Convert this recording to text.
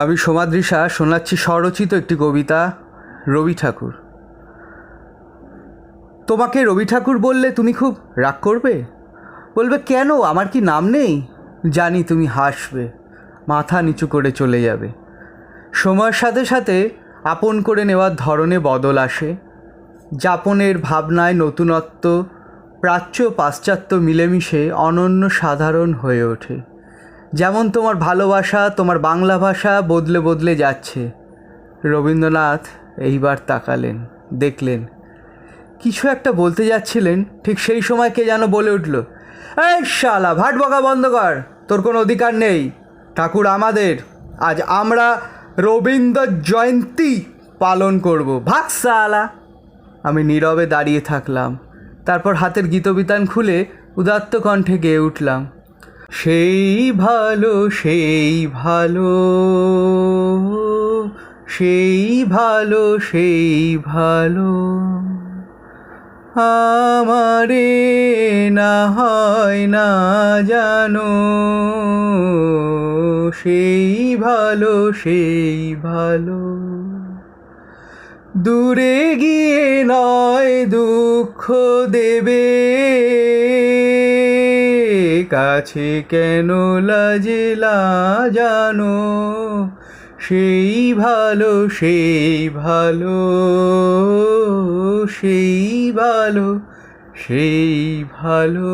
আমি সমাদৃশা শোনাচ্ছি স্বরচিত একটি কবিতা, রবি ঠাকুর। তোমাকে রবি ঠাকুর বললে তুমি খুব রাগ করবে? বলবে, কেন? আমার কি নাম নেই? জানি তুমি হাসবে, মাথা নিচু করে চলে যাবে। সময়ের সাথে সাথে আপন করে নেওয়ার ধরনে বদল আসে। যাপনের ভাবনায় নতুনত্ব প্রাচ্য পাশ্চাত্য মিলেমিশে অনন্য সাধারণ হয়ে ওঠে। যেমন তোমার ভালোবাসা, তোমার বাংলা ভাষা বদলে বদলে যাচ্ছে। রবীন্দ্রনাথ এইবার তাকালেন, দেখলেন। কিছু একটা বলতে যাচ্ছিলেন, ঠিক সেই সময় কে যেন বলে উঠল, এই শালা, ভাট বকা বন্ধ কর, তোর কোনো অধিকার নেই। ঠাকুর আমাদের, আজ আমরা রবীন্দ্র জয়ন্তী পালন করব। ভাগ শালা। আমি নীরবে দাঁড়িয়ে থাকলাম, তারপর হাতের গীতবিতান খুলে উদাত্ত কণ্ঠে গেয়ে উঠলাম। সেই ভালো সেই ভালো সেই ভালো সেই ভালো। আমারে না হয় না জানো, সেই ভালো সেই ভালো। দূরে গিয়ে নয় দুঃখ দেবে কাছে কেন লাজেলা জানো? সেই ভালো সেই ভালো সেই ভালো সেই ভালো।